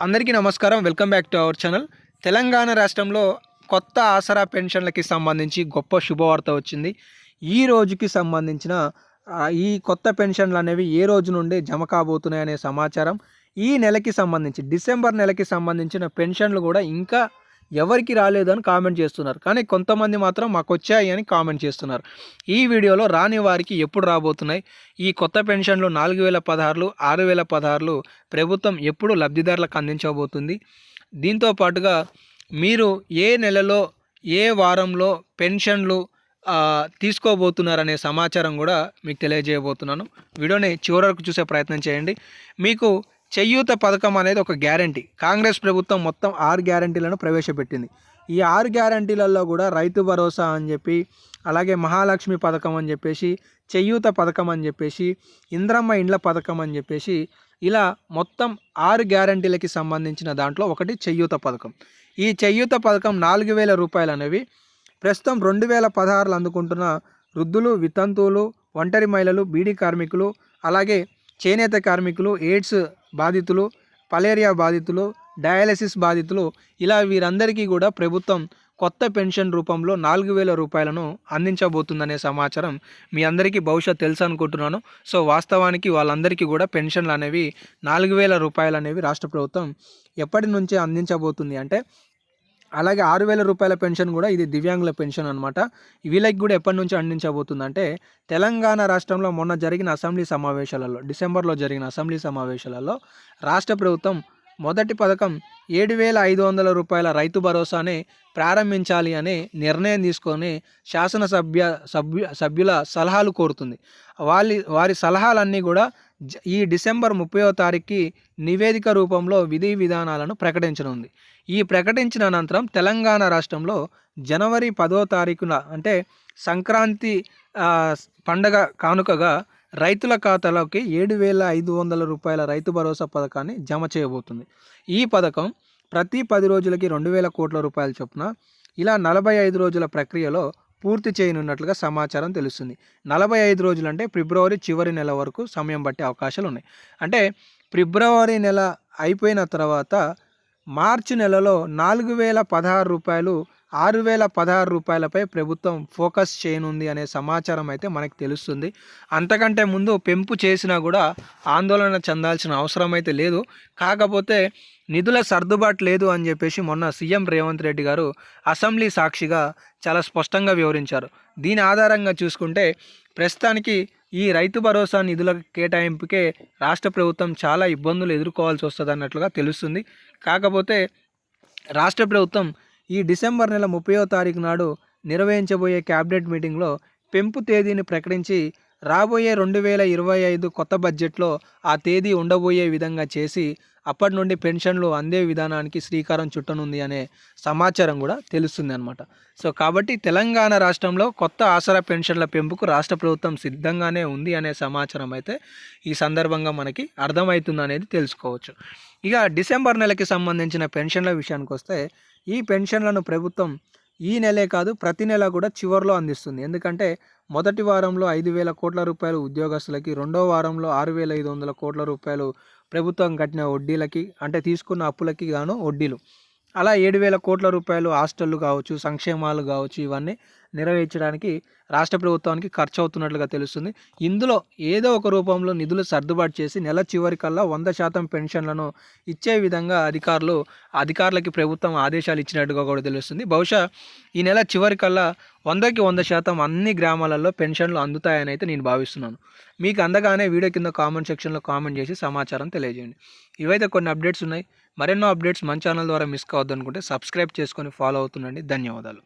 అందరికీ నమస్కారం. Welcome back to our channel. Telangana రాష్ట్రంలో కొత్త ఆసరా పెన్షన్లకి సంబంధించి గొప్ప శుభవార్త వచ్చింది. ఈ రోజుకి సంబంధించిన ఈ కొత్త పెన్షన్లు అనేవి ఏ రోజు నుండి జమ కాబోతున్నాయనే సమాచారం. ఈ నెలకి సంబంధించి డిసెంబర్ నెలకి సంబంధించిన పెన్షన్లు కూడా ఇంకా ఎవరికి రాలేదని కామెంట్ చేస్తున్నారు. కానీ కొంతమంది మాత్రం మాకు వచ్చాయి అని కామెంట్ చేస్తున్నారు. ఈ వీడియోలో రాని వారికి ఎప్పుడు రాబోతున్నాయి? ఈ కొత్త పెన్షన్లు నాలుగు వేల పదహారులు ఆరు వేల పదహారులు ప్రభుత్వం ఎప్పుడు లబ్ధిదారులకు అందించబోతుంది? దీంతో పాటుగా మీరు ఏ నెలలో ఏ వారంలో పెన్షన్లు తీసుకోబోతున్నారనే సమాచారం కూడా మీకు తెలియజేయబోతున్నాను. వీడియోని చివరి వరకు చూసే ప్రయత్నం చేయండి. మీకు చెయ్యూత పథకం అనేది ఒక గ్యారంటీ. కాంగ్రెస్ ప్రభుత్వం మొత్తం ఆరు గ్యారంటీలను ప్రవేశపెట్టింది. ఈ ఆరు గ్యారంటీలలో కూడా రైతు భరోసా అని చెప్పి అలాగే మహాలక్ష్మి పథకం అని చెప్పేసి చెయ్యూత పథకం అని చెప్పేసి ఇంద్రమ్మ ఇండ్ల పథకం అని చెప్పేసి ఇలా మొత్తం ఆరు గ్యారంటీలకి సంబంధించిన దాంట్లో ఒకటి చెయ్యూత పథకం. ఈ చెయ్యూత పథకం నాలుగు వేల రూపాయలు అనేవి ప్రస్తుతం రెండు వేల పదహారులు అందుకుంటున్న వృద్ధులు వితంతువులు ఒంటరి మహిళలు బీడీ కార్మికులు అలాగే చేనేత కార్మికులు ఎయిడ్స్ బాధితులు పలేరియా బాధితులు డయాలసిస్ బాధితులు ఇలా వీరందరికీ కూడా ప్రభుత్వం కొత్త పెన్షన్ రూపంలో నాలుగు వేల రూపాయలను అందించబోతుందనే సమాచారం మీ అందరికీ బహుశా తెలుసు అనుకుంటున్నాను. సో వాస్తవానికి వాళ్ళందరికీ కూడా పెన్షన్లు అనేవి నాలుగు వేల రూపాయలు అనేవి రాష్ట్ర ప్రభుత్వం ఎప్పటి నుంచే అందించబోతుంది అంటే అలాగే ఆరు వేల రూపాయల పెన్షన్ కూడా ఇది దివ్యాంగుల పెన్షన్ అనమాట వీళ్ళకి కూడా ఎప్పటి నుంచి అందించబోతుందంటే తెలంగాణ రాష్ట్రంలో మొన్న జరిగిన అసెంబ్లీ సమావేశాలలో డిసెంబర్లో జరిగిన అసెంబ్లీ సమావేశాలలో రాష్ట్ర ప్రభుత్వం మొదటి పథకం ఏడు వేల ఐదు వందల రూపాయల రైతు భరోసానే ప్రారంభించాలి అనే నిర్ణయం తీసుకొని శాసనసభ్య సభ్యు సభ్యుల సలహాలు కోరుతుంది. వాళ్ళ వారి సలహాలన్నీ కూడా ఈ డిసెంబర్ ముప్పయో తారీఖుకి నివేదిక రూపంలో విధి విధానాలను ప్రకటించనుంది. ఈ ప్రకటించిన అనంతరం తెలంగాణ రాష్ట్రంలో జనవరి పదో తారీఖున అంటే సంక్రాంతి పండగ కానుకగా రైతుల ఖాతాలోకి ఏడు వేల ఐదు వందల రూపాయల రైతు భరోసా పథకాన్ని జమ చేయబోతుంది. ఈ పథకం ప్రతి పది రోజులకి రెండు వేల కోట్ల రూపాయల చొప్పున ఇలా నలభై ఐదు రోజుల ప్రక్రియలో పూర్తి చేయనున్నట్లుగా సమాచారం తెలుస్తుంది. నలభై ఐదు రోజులు అంటే ఫిబ్రవరి చివరి నెల వరకు సమయం పట్టే అవకాశాలు ఉన్నాయి అంటే ఫిబ్రవరి నెల అయిపోయిన తర్వాత మార్చి నెలలో నాలుగు వేల పదహారు రూపాయలు ఆరు వేల పదహారు రూపాయలపై ప్రభుత్వం ఫోకస్ చేయనుంది అనే సమాచారం అయితే మనకు తెలుస్తుంది. అంతకంటే ముందు పెంపు చేసినా కూడా ఆందోళన చెందాల్సిన అవసరం అయితే లేదు. కాకపోతే నిధుల సర్దుబాటు లేదు అని చెప్పేసి మొన్న సీఎం రేవంత్ రెడ్డి గారు అసెంబ్లీ సాక్షిగా చాలా స్పష్టంగా వివరించారు. దీని ఆధారంగా చూసుకుంటే ప్రస్తుతానికి ఈ రైతు భరోసా నిధుల కేటాయింపుకే రాష్ట్ర ప్రభుత్వం చాలా ఇబ్బందులు ఎదుర్కోవాల్సి వస్తుంది అన్నట్లుగా తెలుస్తుంది. కాకపోతే రాష్ట్ర ప్రభుత్వం ఈ డిసెంబర్ నెల ముప్పయో తారీఖు నాడు నిర్వహించబోయే క్యాబినెట్ మీటింగ్లో పెంపు తేదీని ప్రకటించి రాబోయే రెండు వేల ఇరవై ఐదు కొత్త బడ్జెట్లో ఆ తేదీ ఉండబోయే విధంగా చేసి అప్పటి నుండి పెన్షన్లు అందే విధానానికి శ్రీకారం చుట్టనుంది అనే సమాచారం కూడా తెలుస్తుంది అనమాట సో కాబట్టి తెలంగాణ రాష్ట్రంలో కొత్త ఆసరా పెన్షన్ల పెంపుకు రాష్ట్ర ప్రభుత్వం సిద్ధంగానే ఉంది అనే సమాచారం అయితే ఈ సందర్భంగా మనకి అర్థమవుతుంది అనేది తెలుసుకోవచ్చు. ఇక డిసెంబర్ నెలకి సంబంధించిన పెన్షన్ల విషయానికి వస్తే ఈ పెన్షన్లను ప్రభుత్వం ఈ నెలే కాదు ప్రతి నెల కూడా చివరిలో అందిస్తుంది. ఎందుకంటే మొదటి వారంలో ఐదు వేల కోట్ల రూపాయలు ఉద్యోగస్తులకి రెండో వారంలో ఆరు వేల ఐదు వందల కోట్ల రూపాయలు ప్రభుత్వం కట్టిన వడ్డీలకి అంటే తీసుకున్న అప్పులకి గాను వడ్డీలు. అలా ఏడు వేల కోట్ల రూపాయలు హాస్టళ్ళు కావచ్చు సంక్షేమాలు కావచ్చు ఇవన్నీ నెరవేర్చడానికి రాష్ట్ర ప్రభుత్వానికి ఖర్చు అవుతున్నట్లుగా తెలుస్తుంది. ఇందులో ఏదో ఒక రూపంలో నిధులు సర్దుబాటు చేసి నెల చివరికల్లా వంద శాతం పెన్షన్లను ఇచ్చే విధంగా అధికారులు అధికారులకి ప్రభుత్వం ఆదేశాలు ఇచ్చినట్టుగా కూడా తెలుస్తుంది. బహుశా ఈ నెల చివరికల్లా వందకి వంద శాతం అన్ని గ్రామాలలో పెన్షన్లు అందుతాయని అయితే నేను భావిస్తున్నాను. మీకు అందగానే వీడియో కింద కామెంట్ సెక్షన్లో కామెంట్ చేసి సమాచారం తెలియజేయండి. ఇవైతే కొన్ని అప్డేట్స్ ఉన్నాయి. మరెన్నో అప్డేట్స్ మన ఛానల్ ద్వారా మిస్ కావద్దు అనుకుంటే సబ్స్క్రైబ్ చేసుకొని ఫాలో అవుతుండండి. ధన్యవాదాలు.